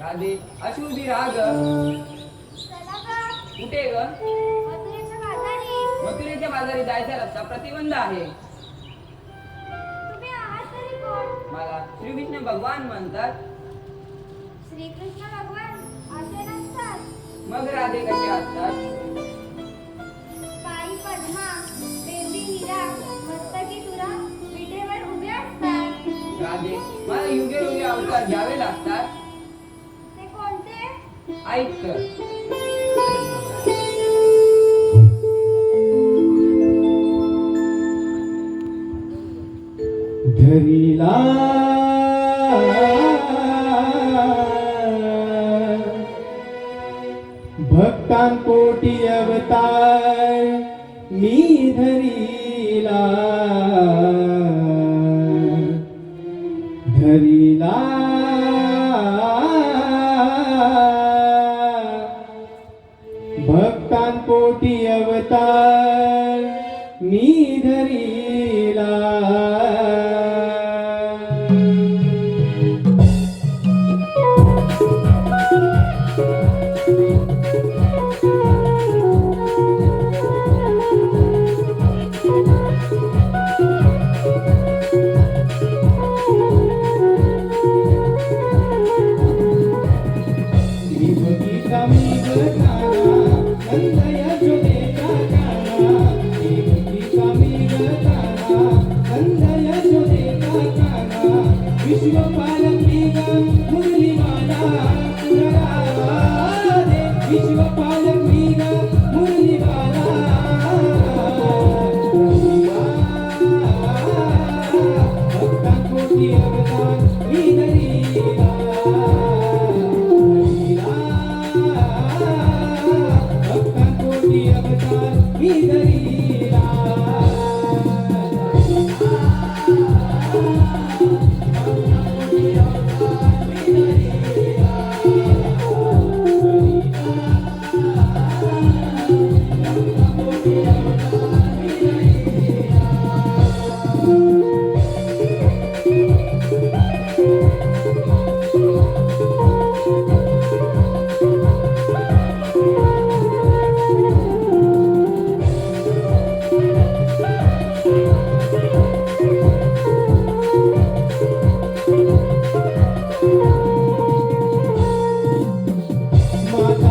राधे अशुभी राग. चला का कुठे ग? मथुरेच्या बाजारी जायचा रस्ता प्रतिबंध आहे. मला श्रीकृष्ण भगवान म्हणतात. श्रीकृष्ण भगवान असे नसतात मग राधे कसे असतात? पायी पद्मा बेंबी हिरा मस्तकी तुरा विटेवर उभे असतात. राधे मला युगे युगे अवतार घ्यावे लागतात. ऐक धरीला भक्तांपोटी अवतार मी धरीला. भक्तांपोटी अवतार मी धरीला. देवकीचा मी राधे. विश्वपालक मी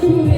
Hallelujah.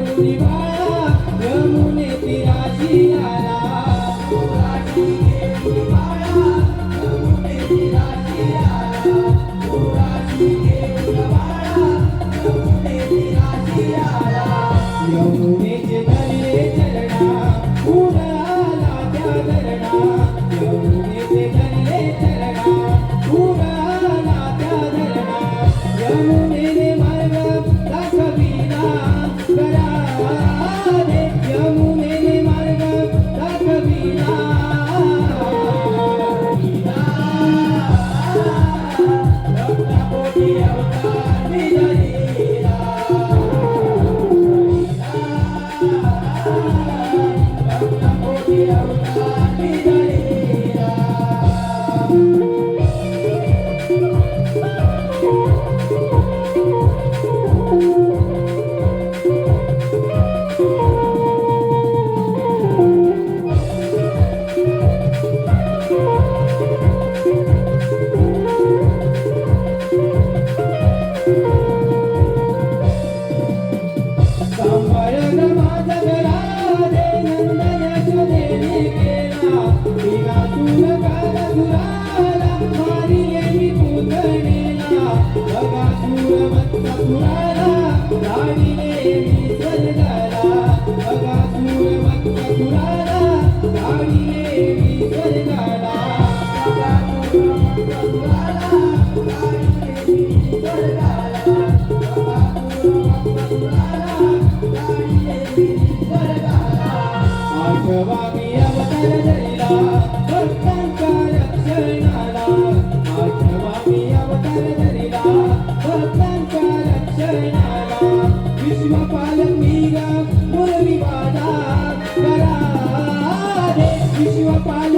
papá.